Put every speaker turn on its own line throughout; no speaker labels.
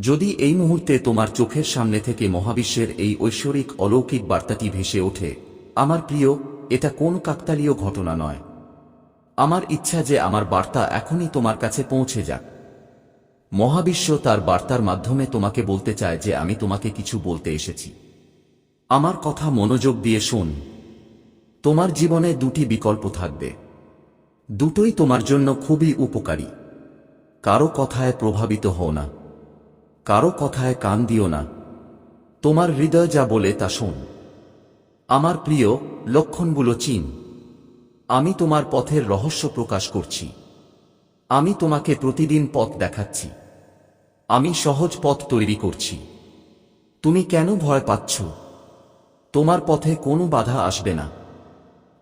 যদি এই মুহূর্তে তোমার চোখের সামনে থেকে মহাবিশ্বের এই ঐশ্বরিক অলৌকিক বার্তাটি ভেসে ওঠে, আমার প্রিয়, এটা কোন কাকতালীয় ঘটনা নয়। আমার ইচ্ছা যে আমার বার্তা এখনই তোমার কাছে পৌঁছে যাক। মহাবিশ্ব তার বার্তার মাধ্যমে তোমাকে বলতে চায় যে আমি তোমাকে কিছু বলতে এসেছি। আমার কথা মনোযোগ দিয়ে শোন। তোমার জীবনে দুটি বিকল্প থাকবে। দুটোই তোমার জন্য খুবই উপকারী। কারও কথায় প্রভাবিত হও না। কারও কথায় কান দিও না। তোমার হৃদয় যা বলে তা শোন। আমার প্রিয়, লক্ষণগুলো চিন। আমি তোমার পথের রহস্য প্রকাশ করছি। আমি তোমাকে প্রতিদিন পথ দেখাচ্ছি। আমি সহজ পথ তৈরি করছি। তুমি কেন ভয় পাচ্ছ? তোমার পথে কোনো বাধা আসবে না।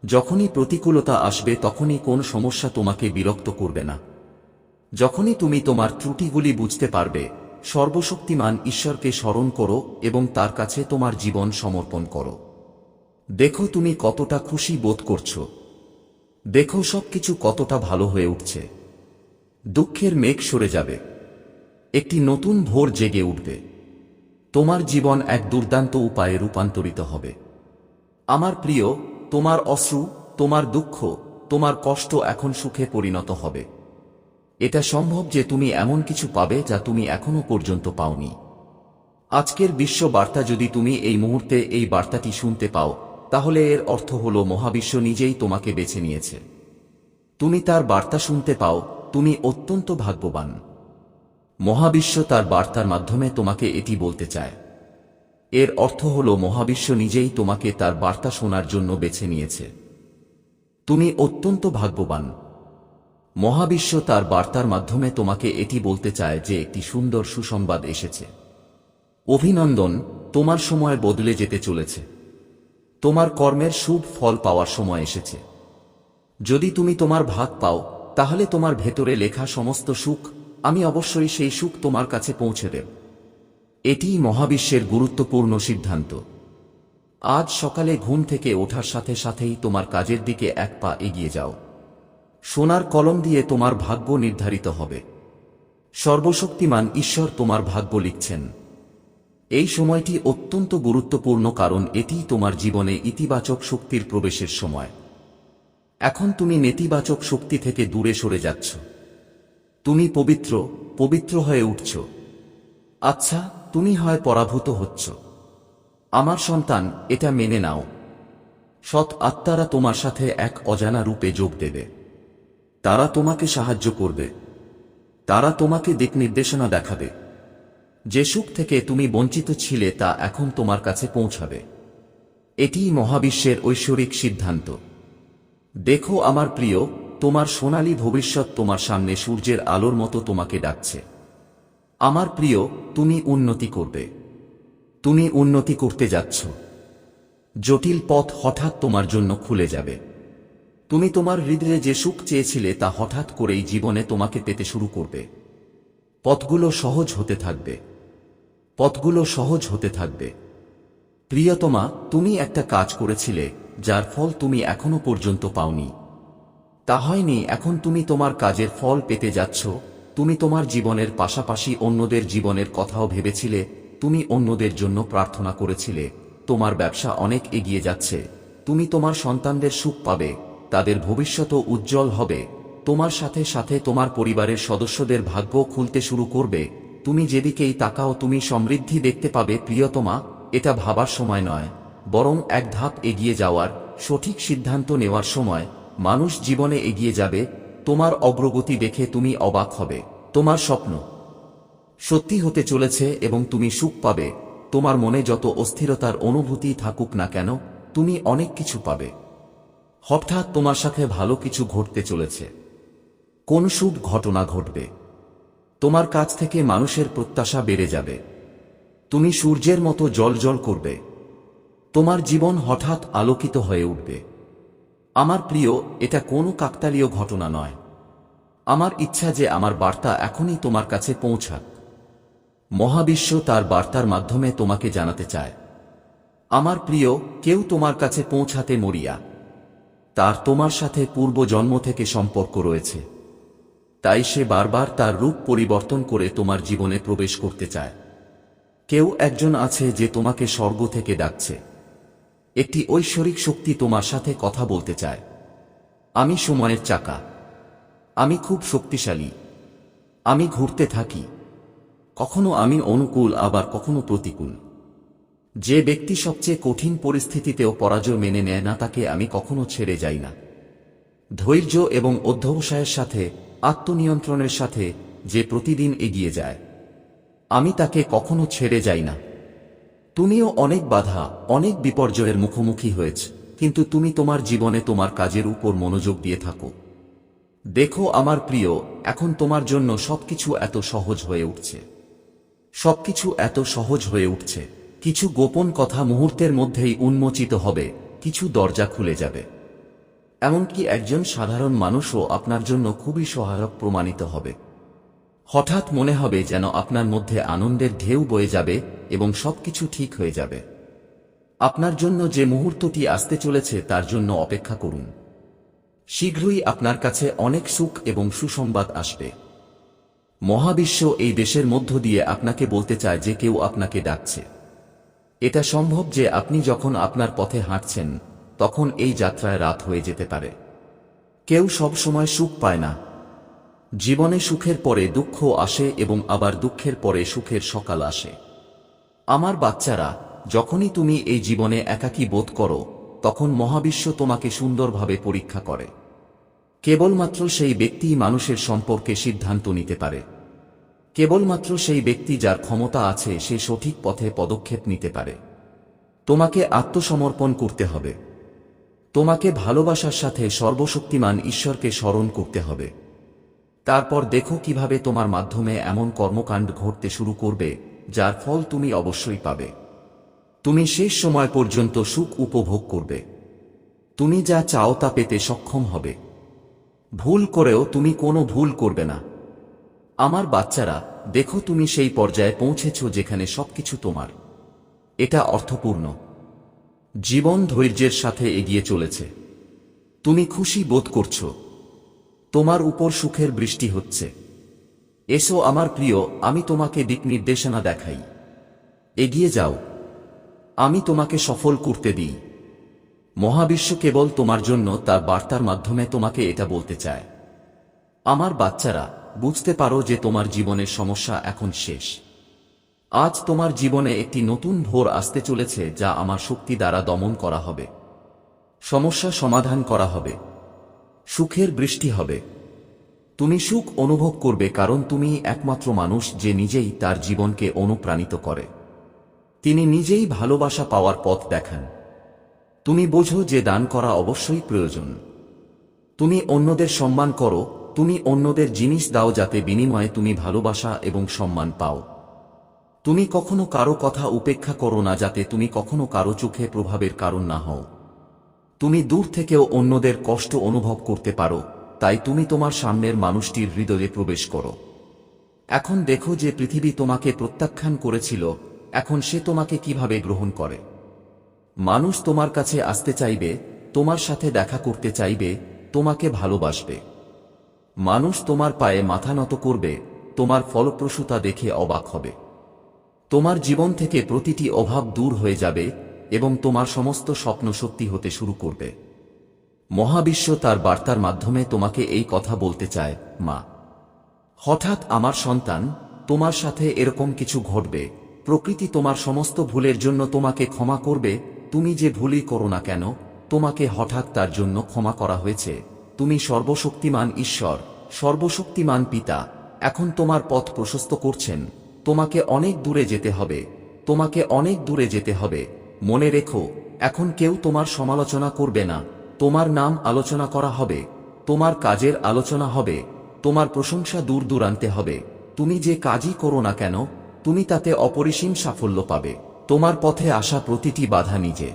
যখনই প্রতিকূলতা আসবে তখনই কোন সমস্যা তোমাকে বিরক্ত করবে না। যখনই তুমি তোমার ত্রুটিগুলি বুঝতে পারবে সর্বশক্তিমান ঈশ্বরকে স্মরণ করো এবং তার কাছে তোমার জীবন সমর্পণ করো। দেখো তুমি কতটা খুশি বোধ করছ। দেখো সবকিছু কতটা ভালো হয়ে উঠছে। দুঃখের মেঘ সরে যাবে। একটি নতুন ভোর জেগে উঠবে। তোমার জীবন এক দুর্দান্ত উপায়ে রূপান্তরিত হবে। আমার প্রিয়, তোমার অশ্রু, তোমার দুঃখ, তোমার কষ্ট এখন সুখে পরিণত হবে। এটা সম্ভব যে তুমি এমন কিছু পাবে যা তুমি এখনও পর্যন্ত পাওনি। আজকের বিশ্ব বার্তা যদি তুমি এই মুহূর্তে এই বার্তাটি শুনতে পাও, তাহলে এর অর্থ হল মহাবিশ্ব নিজেই তোমাকে বেছে নিয়েছে। তুমি তার বার্তা শুনতে পাও, তুমি অত্যন্ত ভাগ্যবান। মহাবিশ্ব তার বার্তার মাধ্যমে তোমাকে এটি বলতে চায়। এর অর্থ হল মহাবিশ্ব নিজেই তোমাকে তার বার্তা শোনার জন্য বেছে নিয়েছে। তুমি অত্যন্ত ভাগ্যবান। মহাবিশ্ব তার বার্তার মাধ্যমে তোমাকে এটি বলতে চায় যে একটি সুন্দর সুসংবাদ এসেছে। অভিনন্দন, তোমার সময় বদলে যেতে চলেছে। তোমার কর্মের শুভ ফল পাওয়ার সময় এসেছে। যদি তুমি তোমার ভাগ পাও, তাহলে তোমার ভেতরে লেখা সমস্ত সুখ, আমি অবশ্যই সেই সুখ তোমার কাছে পৌঁছে দেব। এটিই মহাবিশ্বের গুরুত্বপূর্ণ সিদ্ধান্ত। আজ সকালে ঘুম থেকে ওঠার সাথে সাথেই তোমার কাজের দিকে এক পা এগিয়ে যাও। সোনার কলম দিয়ে তোমার ভাগ্য নির্ধারিত হবে। সর্বশক্তিমান ঈশ্বর তোমার ভাগ্য লিখছেন। এই সময়টি অত্যন্ত গুরুত্বপূর্ণ কারণ এটি তোমার জীবনে ইতিবাচক শক্তির প্রবেশের সময়। এখন তুমি নেতিবাচক শক্তি থেকে দূরে সরে যাচ্ছ। তুমি পবিত্র পবিত্র হয়ে উঠছ। আচ্ছা তুমি হয় পরাভূত হচ্ছ। আমার সন্তান, এটা মেনে নাও। সৎ আত্মারা তোমার সাথে এক অজানা রূপে যোগ দেবে। তারা তোমাকে সাহায্য করবে। তারা তোমাকে দিক নির্দেশনা দেখাবে। যে সুখ থেকে তুমি বঞ্চিত ছিলে তা এখন তোমার কাছে পৌঁছাবে। এটিই মহাবিশ্বের ঐশ্বরিক সিদ্ধান্ত। দেখো আমার প্রিয়, তোমার সোনালী ভবিষ্যৎ তোমার সামনে সূর্যের আলোর মতো তোমাকে ডাকছে। আমার প্রিয়, তুমি উন্নতি করবে। তুমি উন্নতি করতে যাচ্ছ। জটিল পথ হঠাৎ তোমার জন্য খুলে যাবে। তুমি তোমার হৃদয়ে যে সুখ চেয়েছিলে তা হঠাৎ করেই জীবনে তোমাকে পেতে শুরু করবে। পথগুলো সহজ হতে থাকবে। পথগুলো সহজ হতে থাকবে। প্রিয়তমা, তুমি একটা কাজ করেছিলে, যার ফল তুমি এখনও পর্যন্ত পাওনি। তা হয়নি, এখন তুমি তোমার কাজের ফল পেতে যাচ্ছ, তুমি তোমার জীবনের পাশাপাশি অন্যদের জীবনের কথাও ভেবেছিলে, তুমি অন্যদের জন্য প্রার্থনা করেছিলে, তোমার ব্যবসা অনেক এগিয়ে যাচ্ছে, তুমি তোমার সন্তানদের সুখ পাবে। তাদের ভবিষ্যৎ উজ্জ্বল হবে। তোমার সাথে সাথে তোমার পরিবারের সদস্যদের ভাগ্য খুলতে শুরু করবে। তুমি যেদিকেই তাকাও তুমি সমৃদ্ধি দেখতে পাবে, প্রিয়তমা, এটা ভাবার সময় নয়। বরং এক ধাপ এগিয়ে যাওয়ার, সঠিক সিদ্ধান্ত নেওয়ার সময়। মানুষ জীবনে এগিয়ে যাবে, তোমার অগ্রগতি দেখে তুমি অবাক হবে। তোমার স্বপ্ন সত্যি হতে চলেছে এবং তুমি সুখ পাবে। তোমার মনে যত অস্থিরতার অনুভূতি থাকুক না কেন, তুমি অনেক কিছু পাবে। হঠাৎ তোমার সাথে ভালো কিছু ঘটতে চলেছে। কোন শুভ ঘটনা ঘটবে? তোমার কাছ থেকে মানুষের প্রত্যাশা বেড়ে যাবে। তুমি সূর্যের মতো জল জল করবে। তোমার জীবন হঠাৎ আলোকিত হয়ে উঠবে। আমার প্রিয়, এটা কোনো কাকতালীয় ঘটনা নয়। আমার ইচ্ছা যে আমার বার্তা এখনই তোমার কাছে পৌঁছাক। মহাবিশ্ব তার বার্তার মাধ্যমে তোমাকে জানাতে চায়। আমার প্রিয়, কেউ তোমার কাছে পৌঁছাতে মরিয়া। তার তোমার সাথে পূর্ব জন্ম থেকে সম্পর্ক রয়েছে। তাই সে বারবার তার রূপ পরিবর্তন করে তোমার জীবনে প্রবেশ করতে চায়। কেউ একজন আছে যে তোমাকে স্বর্গ থেকে ডাকছে। একটি ঐশ্বরিক শক্তি তোমার সাথে কথা বলতে চায়। আমি সময়ের চাকা। আমি খুব শক্তিশালী। আমি ঘুরতে থাকি। কখনো আমি অনুকূল, আবার কখনো প্রতিকূল। যে ব্যক্তি সবচেয়ে কঠিন পরিস্থিতিতেও পরাজয় মেনে নেয় না, তাকে আমি কখনো ছেড়ে যাই না। ধৈর্য এবং অধ্যবসায়ের সাথে, আত্মনিয়ন্ত্রণের সাথে যে প্রতিদিন এগিয়ে যায়, আমি তাকে কখনো ছেড়ে যাই না। তুমিও অনেক বাধা, অনেক বিপর্যয়ের মুখোমুখি হয়েছ, কিন্তু তুমি তোমার জীবনে তোমার কাজের উপর মনোযোগ দিয়ে থাকো। দেখো আমার প্রিয়, এখন তোমার জন্য সবকিছু এত সহজ হয়ে উঠছে। সবকিছু এত সহজ হয়ে উঠছে। কিছু গোপন কথা মুহূর্তের মধ্যেই উন্মোচিত হবে, কিছু দরজা খুলে যাবে। এমনকি একজন সাধারণ মানুষও আপনার জন্য খুবই সহায়ক প্রমাণিত হবে। হঠাৎ মনে হবে যেন আপনার মধ্যে আনন্দের ঢেউ বয়ে যাবে এবং সবকিছু ঠিক হয়ে যাবে। আপনার জন্য যে মুহূর্তটি আসতে চলেছে তার জন্য অপেক্ষা করুন। শীঘ্রই আপনার কাছে অনেক সুখ এবং সুসংবাদ আসবে। মহাবিশ্ব এই দেশের মধ্য দিয়ে আপনাকে বলতে চায় যে কেউ আপনাকে ডাকছে। এটা সম্ভব যে আপনি যখন আপনার পথে হাঁটছেন, তখন এই যাত্রায় রাত হয়ে যেতে পারে। কেউ সব সময় সুখ পায় না। জীবনে সুখের পরে দুঃখ আসে এবং আবার দুঃখের পরে সুখের সকাল আসে। আমার বাচ্চারা, যখনই তুমি এই জীবনে একাকী বোধ করো, তখন মহাবিশ্ব তোমাকে সুন্দরভাবে পরীক্ষা করে। কেবলমাত্র সেই ব্যক্তিই মানুষের সম্পর্কে সিদ্ধান্ত নিতে পারে। কেবলমাত্র সেই ব্যক্তি যার ক্ষমতা আছে সে সঠিক পথে পদক্ষেপ নিতে পারে। তোমাকে আত্মসমর্পণ করতে হবে। তোমাকে ভালোবাসার সাথে সর্বশক্তিমান ঈশ্বরকে স্মরণ করতে হবে। তারপর দেখো কীভাবে তোমার মাধ্যমে এমন কর্মকাণ্ড ঘটতে শুরু করবে, যার ফল তুমি অবশ্যই পাবে। তুমি শেষ সময় পর্যন্ত সুখ উপভোগ করবে। তুমি যা চাও তা পেতে সক্ষম হবে। ভুল করেও তুমি কোনো ভুল করবে না। আমার বাচ্চারা, দেখো তুমি সেই পর্যায়ে পৌঁছেছ যেখানে সবকিছু তোমার। এটা অর্থপূর্ণ। জীবন ধৈর্যের সাথে এগিয়ে চলেছে। তুমি খুশি বোধ করছ। তোমার উপর সুখের বৃষ্টি হচ্ছে। এসো আমার প্রিয়, আমি তোমাকে দিক নির্দেশনা দেখাই। এগিয়ে যাও। আমি তোমাকে সফল করতে দিই। মহাবিশ্ব কেবল তোমার জন্য তার বার্তার মাধ্যমে তোমাকে এটা বলতে চায়। আমার বাচ্চারা বুঝতে পারো যে তোমার জীবনের সমস্যা এখন শেষ। আজ তোমার জীবনে একটি নতুন ভোর আসতে চলেছে যা আমার শক্তি দ্বারা দমন করা হবে। সমস্যা সমাধান করা হবে। সুখের বৃষ্টি হবে। তুমি সুখ অনুভব করবে কারণ তুমি একমাত্র মানুষ যে নিজেই তার জীবনকে অনুপ্রাণিত করে। তিনি নিজেই ভালোবাসা পাওয়ার পথ দেখান। তুমি বোঝো যে দান করা অবশ্যই প্রয়োজন। তুমি অন্যদের সম্মান করো তুমি অন্যদের জিনিস দাও যাতে বিনিময়ে তুমি ভালোবাসা এবং সম্মান পাও। তুমি কখনো কারও কথা উপেক্ষা করো না যাতে তুমি কখনো কারও চোখে প্রভাবের কারণ না হও। তুমি দূর থেকেও অন্যদের কষ্ট অনুভব করতে পারো, তাই তুমি তোমার সামনের মানুষটির হৃদয়ে প্রবেশ করো। এখন দেখো যে পৃথিবী তোমাকে প্রত্যাখ্যান করেছিল, এখন সে তোমাকে কীভাবে গ্রহণ করে। মানুষ তোমার কাছে আসতে চাইবে, তোমার সাথে দেখা করতে চাইবে, তোমাকে ভালোবাসবে। মানুষ তোমার পায়ে মাথা নত করবে, তোমার ফলপ্রসূতা দেখে অবাক হবে। তোমার জীবন থেকে প্রতিটি অভাব দূর হয়ে যাবে এবং তোমার সমস্ত স্বপ্ন সত্যি হতে শুরু করবে। মহাবিশ্ব তার বার্তার মাধ্যমে তোমাকে এই কথা বলতে চায়, মা। হঠাৎ আমার সন্তান, তোমার সাথে এরকম কিছু ঘটবে, প্রকৃতি তোমার সমস্ত ভুলের জন্য তোমাকে ক্ষমা করবে, তুমি যে ভুলই করো না কেন, তোমাকে হঠাৎ তার জন্য ক্ষমা করা হয়েছে, তুমি সর্বশক্তিমান ঈশ্বর। সর্বশক্তিমান পিতা, এখন তোমার পথ প্রশস্ত করছেন, তোমাকে অনেক দূরে যেতে হবে, তোমাকে অনেক দূরে যেতে হবে। মনে রেখো, এখন কেউ তোমার সমালোচনা করবে না, তোমার নাম আলোচনা করা হবে, তোমার কাজের আলোচনা হবে, তোমার প্রশংসা দূর দূরান্তে হবে। তুমি যে কাজই করো না কেন, তুমি তাতে অপরিসীম সাফল্য পাবে। তোমার পথে আসা প্রতিটি বাধা নিজে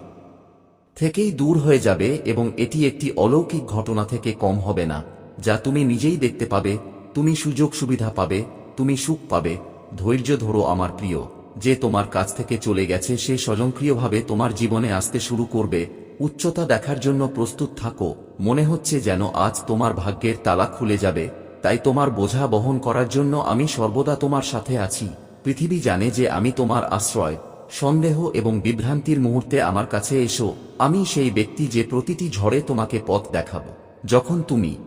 থেকেই দূর হয়ে যাবে এবং এটি একটি অলৌকিক ঘটনা থেকে কম হবে না। যা তুমি নিজেই দেখতে পাবে, তুমি সুযোগ সুবিধা পাবে, তুমি সুখ পাবে। ধৈর্য ধরো আমার প্রিয়, যে তোমার কাছ থেকে চলে গেছে সে স্বয়ংক্রিয়ভাবে তোমার জীবনে আসতে শুরু করবে। উচ্চতা দেখার জন্য প্রস্তুত থাকো, মনে হচ্ছে যেন আজ তোমার ভাগ্যের তালা খুলে যাবে। তাই তোমার বোঝা বহন করার জন্য আমি সর্বদা তোমার সাথে আছি। পৃথিবী জানে যে আমি তোমার আশ্রয়। সন্দেহ এবং বিভ্রান্তির মুহূর্তে আমার কাছে এসো, আমি সেই ব্যক্তি যে প্রতিটি ঝড়ে তোমাকে পথ দেখাব। যখন তুমি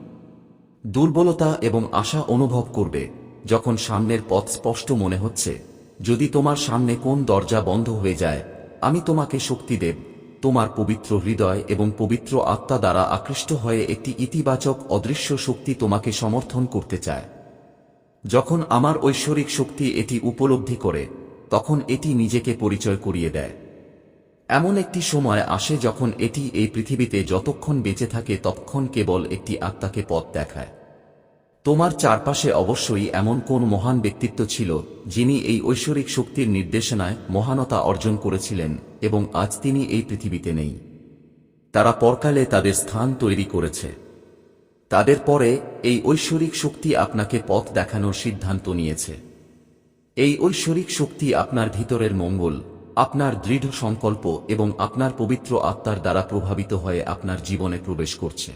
দুর্বলতা এবং আশা অনুভব করবে, যখন সামনের পথ স্পষ্ট মনে হচ্ছে। যদি তোমার সামনে কোন দরজা বন্ধ হয়ে যায়, আমি তোমাকে শক্তি দেব। তোমার পবিত্র হৃদয় এবং পবিত্র আত্মা দ্বারা আকৃষ্ট হয়ে একটি ইতিবাচক, অদৃশ্য শক্তি তোমাকে সমর্থন করতে চায়। যখন আমার ঐশ্বরিক শক্তি এটি উপলব্ধি করে, তখন এটি নিজেকে পরিচয় করিয়ে দেয়। এমন একটি সময় আসে যখন এটি এই পৃথিবীতে যতক্ষণ বেঁচে থাকে ততক্ষণ কেবল একটি আত্মাকে পথ দেখায়। তোমার চারপাশে অবশ্যই এমন কোন মহান ব্যক্তিত্ব ছিল, যিনি এই ঐশ্বরিক শক্তির নির্দেশনায় মহানতা অর্জন করেছিলেন এবং আজ তিনি এই পৃথিবীতে নেই। তারা পরকালে তাদের স্থান তৈরি করেছে। তাদের পরে এই ঐশ্বরিক শক্তি আপনাকে পথ দেখানোর সিদ্ধান্ত নিয়েছে। এই ঐশ্বরিক শক্তি আপনার ভিতরের মঙ্গল আপনার দৃঢ় সংকল্প এবং আপনার পবিত্র আত্মার দ্বারা প্রভাবিত হয়ে আপনার জীবনে প্রবেশ করছে।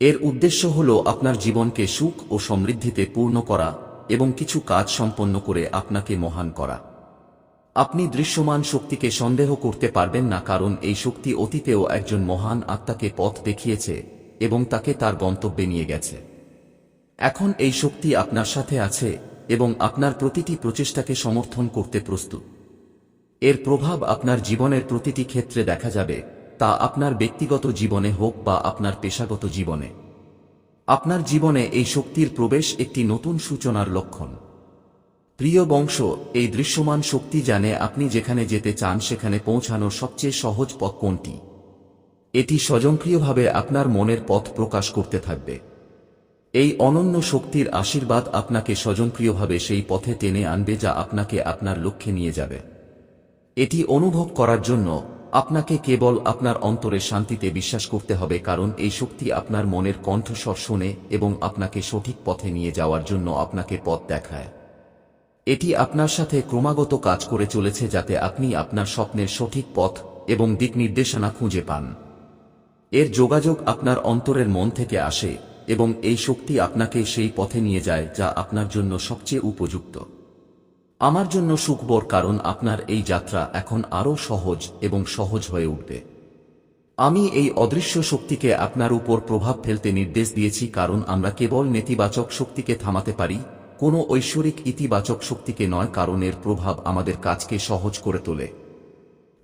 এর উদ্দেশ্য হল আপনার জীবনকে সুখ ও সমৃদ্ধিতে পূর্ণ করা এবং কিছু কাজ সম্পন্ন করে আপনাকে মহান করা। আপনি দৃশ্যমান শক্তিকে সন্দেহ করতে পারবেন না কারণ এই শক্তি অতীতেও একজন মহান আত্মাকে পথ দেখিয়েছে এবং তাকে তার গন্তব্যে নিয়ে গেছে। এখন এই শক্তি আপনার সাথে আছে এবং আপনার প্রতিটি প্রচেষ্টাকে সমর্থন করতে প্রস্তুত। এর প্রভাব আপনার জীবনের প্রতিটি ক্ষেত্রে দেখা যাবে, তা আপনার ব্যক্তিগত জীবনে হোক বা আপনার পেশাগত জীবনে। আপনার জীবনে এই শক্তির প্রবেশ একটি নতুন সূচনার লক্ষণ। প্রিয় বংশ, এই দৃশ্যমান শক্তি জানে আপনি যেখানে যেতে চান সেখানে পৌঁছানোর সবচেয়ে সহজ পথ কোনটি। এটি স্বয়ংক্রিয়ভাবে আপনার মনের পথ প্রকাশ করতে থাকবে। এই অনন্য শক্তির আশীর্বাদ আপনাকে স্বয়ংক্রিয়ভাবে সেই পথে টেনে আনবে যা আপনাকে আপনার লক্ষ্যে নিয়ে যাবে। এটি অনুভব করার জন্য আপনাকে কেবল আপনার অন্তরে শান্তিতে বিশ্বাস করতে হবে কারণ এই শক্তি আপনার মনের কণ্ঠস্বর শোনে এবং আপনাকে সঠিক পথে নিয়ে যাওয়ার জন্য আপনাকে পথ দেখায়। এটি আপনার সাথে ক্রমাগত কাজ করে চলেছে যাতে আপনি আপনার স্বপ্নের সঠিক পথ এবং দিক নির্দেশনা খুঁজে পান। এর যোগাযোগ আপনার অন্তরের মন থেকে আসে এবং এই শক্তি আপনাকে সেই পথে নিয়ে যায় যা আপনার জন্য সবচেয়ে উপযুক্ত। আমার জন্য সুখবর কারণ আপনার এই যাত্রা এখন আরও সহজ এবং সহজ হয়ে উঠবে। আমি এই অদৃশ্য শক্তিকে আপনার উপর প্রভাব ফেলতে নির্দেশ দিয়েছি কারণ আমরা কেবল নেতিবাচক শক্তিকে থামাতে পারি, কোনো ঐশ্বরিক ইতিবাচক শক্তিকে নয়, কারণ এর প্রভাব আমাদের কাজকে সহজ করে তোলে।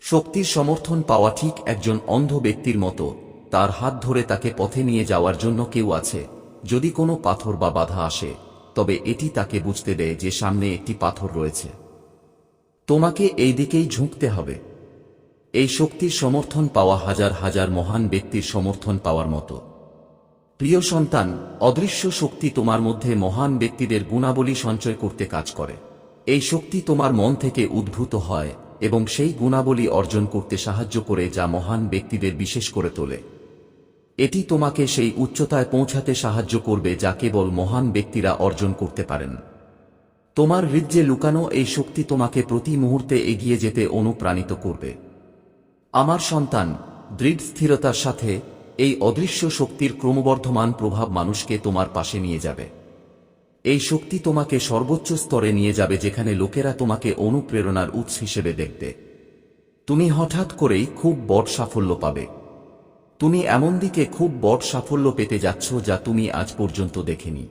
শক্তির সমর্থন পাওয়া ঠিক একজন অন্ধ ব্যক্তির মতো, তার হাত ধরে তাকে পথে নিয়ে যাওয়ার জন্য কেউ আছে, যদি কোনো পাথর বা বাধা আসে। তবে এটি তাকে বুঝতে দেয় যে সামনে একটি পাথর রয়েছে। তোমাকে এই দিকেই ঝুঁকতে হবে। এই শক্তির সমর্থন পাওয়া হাজার হাজার মহান ব্যক্তির সমর্থন পাওয়ার মতো। প্রিয় সন্তান, অদৃশ্য শক্তি তোমার মধ্যে মহান ব্যক্তিদের গুণাবলী সঞ্চয় করতে কাজ করে। এই শক্তি তোমার মন থেকে উদ্ভূত হয় এবং সেই গুণাবলী অর্জন করতে সাহায্য করে যা মহান ব্যক্তিদের বিশেষ করে তোলে। এটি তোমাকে সেই উচ্চতায় পৌঁছাতে সাহায্য করবে যা কেবল মহান ব্যক্তিরা অর্জন করতে পারেন। তোমার হৃদ্যে লুকানো এই শক্তি তোমাকে প্রতি মুহূর্তে এগিয়ে যেতে অনুপ্রাণিত করবে। আমার সন্তান, দৃঢ় স্থিরতার সাথে এই অদৃশ্য শক্তির ক্রমবর্ধমান প্রভাব মানুষকে তোমার পাশে নিয়ে যাবে। এই শক্তি তোমাকে সর্বোচ্চ স্তরে নিয়ে যাবে যেখানে লোকেরা তোমাকে অনুপ্রেরণার উৎস হিসেবে দেখবে। তুমি হঠাৎ করেই খুব বড় সাফল্য পাবে। তুমি এমন দিকে খুব বড় সাফল্য পেতে যাচ্ছ যা তুমি আজ পর্যন্ত দেখেনি।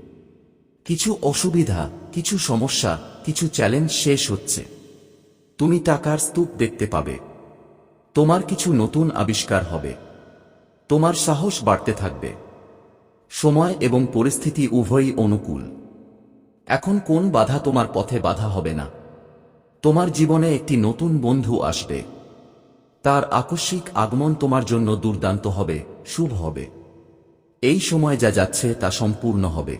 কিছু অসুবিধা, কিছু সমস্যা, কিছু চ্যালেঞ্জ শেষ হচ্ছে। তুমি টাকার স্তূপ দেখতে পাবে। তোমার কিছু নতুন আবিষ্কার হবে। তোমার সাহস বাড়তে থাকবে। সময় এবং পরিস্থিতি উভয়ই অনুকূল। এখন কোন বাধা তোমার পথে বাধা হবে না। তোমার জীবনে একটি নতুন বন্ধু আসবে। তার আকস্মিক আগমন তোমার জন্য দুর্দান্ত হবে, শুভ হবে। এই সময় যা যাচ্ছে তা সম্পূর্ণ হবে।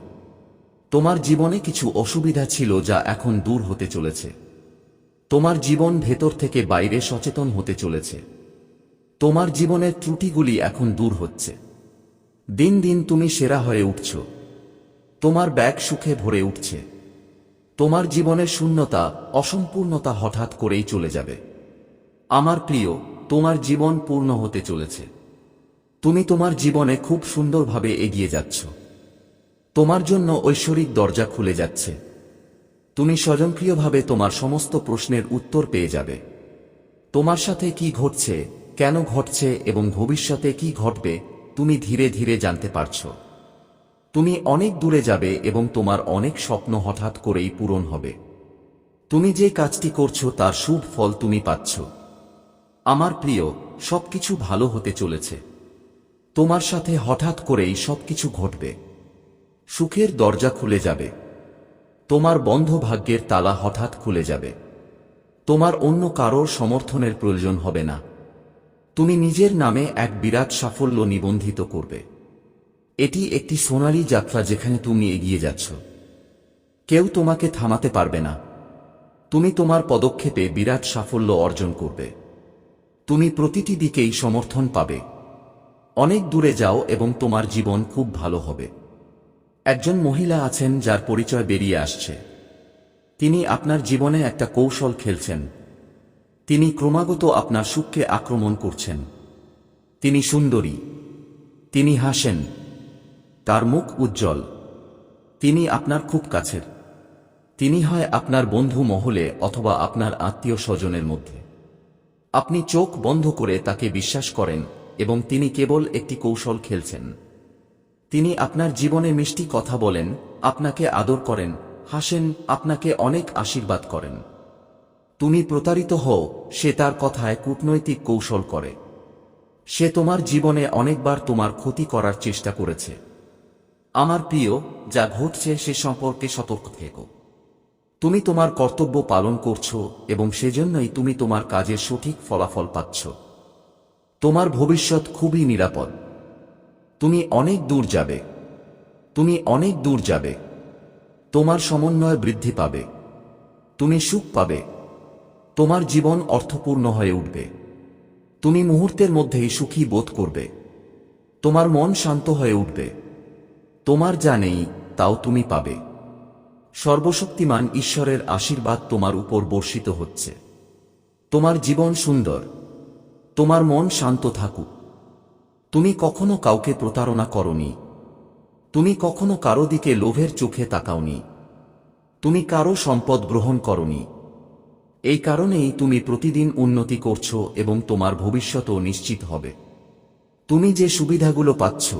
তোমার জীবনে কিছু অসুবিধা ছিল যা এখন দূর হতে চলেছে। তোমার জীবন ভেতর থেকে বাইরে সচেতন হতে চলেছে। তোমার জীবনের ত্রুটিগুলি এখন দূর হচ্ছে। দিন দিন তুমি সেরা হয়ে উঠছ। তোমার ব্যাগ সুখে ভরে উঠছে। তোমার জীবনের শূন্যতা, অসম্পূর্ণতা হঠাৎ করেই চলে যাবে। আমার প্রিয়, তোমার জীবন পূর্ণ হতে চলেছে। তুমি তোমার জীবনে খুব সুন্দরভাবে এগিয়ে যাচ্ছ। তোমার জন্য ঐশ্বরিক দরজা খুলে যাচ্ছে। তুমি স্বয়ংক্রিয়ভাবে তোমার সমস্ত প্রশ্নের উত্তর পেয়ে যাবে। তোমার সাথে কি ঘটছে, কেন ঘটছে এবং ভবিষ্যতে কি ঘটবে, তুমি ধীরে ধীরে জানতে পারছ। তুমি অনেক দূরে যাবে এবং তোমার অনেক স্বপ্ন হঠাৎ করেই পূরণ হবে। তুমি যে কাজটি করছ তার শুভ ফল তুমি পাচ্ছ। আমার প্রিয়, সবকিছু ভালো হতে চলেছে। তোমার সাথে হঠাৎ করেই সবকিছু ঘটবে। সুখের দরজা খুলে যাবে। তোমার বন্ধ ভাগ্যের তালা হঠাৎ খুলে যাবে। তোমার অন্য কারোর সমর্থনের প্রয়োজন হবে না। তুমি নিজের নামে এক বিরাট সাফল্য নিবন্ধিত করবে। এটি একটি সোনালী যাত্রা যেখানে তুমি এগিয়ে যাচ্ছ। কেউ তোমাকে থামাতে পারবে না। তুমি তোমার পদক্ষেপে বিরাট সাফল্য অর্জন করবে। তুমি প্রতিটি দিকেই সমর্থন পাবে। অনেক দূরে যাও এবং তোমার জীবন খুব ভালো হবে। একজন মহিলা আছেন যার পরিচয় বেরিয়ে আসছে। তিনি আপনার জীবনে একটা কৌশল খেলছেন। তিনি ক্রমাগত আপনার সুখকে আক্রমণ করছেন। তিনি সুন্দরী। তিনি হাসেন। তার মুখ উজ্জ্বল। তিনি আপনার খুব কাছের। তিনি হয় আপনার বন্ধু মহলে অথবা আপনার আত্মীয় স্বজনের মধ্যে। আপনি চোখ বন্ধ করে তাকে বিশ্বাস করেন এবং তিনি কেবল একটি কৌশল খেলছেন। তিনি আপনার জীবনে মিষ্টি কথা বলেন, আপনাকে আদর করেন, হাসেন, আপনাকে অনেক আশীর্বাদ করেন। তুমি প্রতারিত হও, সে তার কথায় কূটনৈতিক কৌশল করে। সে তোমার জীবনে অনেকবার তোমার ক্ষতি করার চেষ্টা করেছে। আমার প্রিয়, যা ঘটছে সে সম্পর্কে সতর্ক থেকো। তুমি তোমার কর্তব্য পালন করছ এবং সেজন্যই তুমি তোমার কাজের সঠিক ফলাফল পাচ্ছ। তোমার ভবিষ্যৎ খুবই নিরাপদ। তুমি অনেক দূর যাবে। তুমি অনেক দূর যাবে। তোমার সমন্বয় বৃদ্ধি পাবে। তুমি সুখ পাবে। তোমার জীবন অর্থপূর্ণ হয়ে উঠবে। তুমি মুহূর্তের মধ্যেই সুখী বোধ করবে। তোমার মন শান্ত হয়ে উঠবে। তোমার যা নেই, তাও তুমি পাবে। সর্বশক্তিমান ঈশ্বরের আশীর্বাদ তোমার উপর বর্ষিত হচ্ছে। তোমার জীবন সুন্দর। তোমার মন শান্ত থাকুক। তুমি কখনো কাউকে প্রতারণা করনি। তুমি কখনো কারও দিকে লোভের চোখে তাকাওনি। তুমি কারও সম্পদ গ্রহণ করনি। এই কারণেই তুমি প্রতিদিন উন্নতি করছ এবং তোমার ভবিষ্যতও নিশ্চিত হবে। তুমি যে সুবিধাগুলো পাচ্ছ,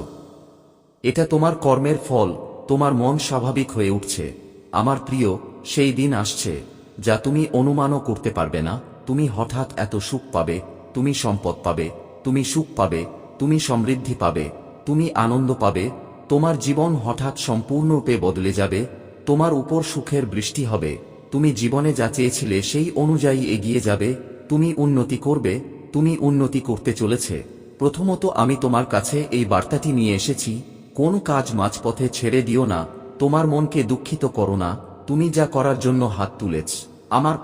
এটা তোমার কর্মের ফল, তোমার মন স্বাভাবিক হয়ে উঠছে। আমার প্রিয়, সেই দিন আসছে, যা তুমি অনুমানও করতে পারবে না, তুমি হঠাৎ এত সুখ পাবে, তুমি সম্পদ পাবে, তুমি সুখ পাবে, তুমি সমৃদ্ধি পাবে, তুমি আনন্দ পাবে, তোমার জীবন হঠাৎ সম্পূর্ণরূপে বদলে যাবে, তোমার উপর সুখের বৃষ্টি হবে, তুমি জীবনে যা চেয়েছিলে সেই অনুযায়ী এগিয়ে যাবে, তুমি উন্নতি করবে, তুমি উন্নতি করতে চলেছে। প্রথমত আমি তোমার কাছে এই বার্তাটি নিয়ে এসেছি, কোন কাজ মাঝপথে ছেড়ে দিও না তোমার মনকে দুঃখিত করো না, তুমি যা করার জন্য হাত তুলেছ। আমার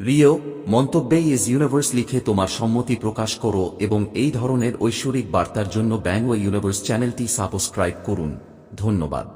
রিও মন্তব্যে ইজ ইউনিভার্স লিখে তোমার সম্মতি প্রকাশ করো এবং এই ধরনের ঐশ্বরিক বার্তার জন্য ব্যাংওয়ে ইউনিভার্স চ্যানেলটি সাবস্ক্রাইব করুন। ধন্যবাদ।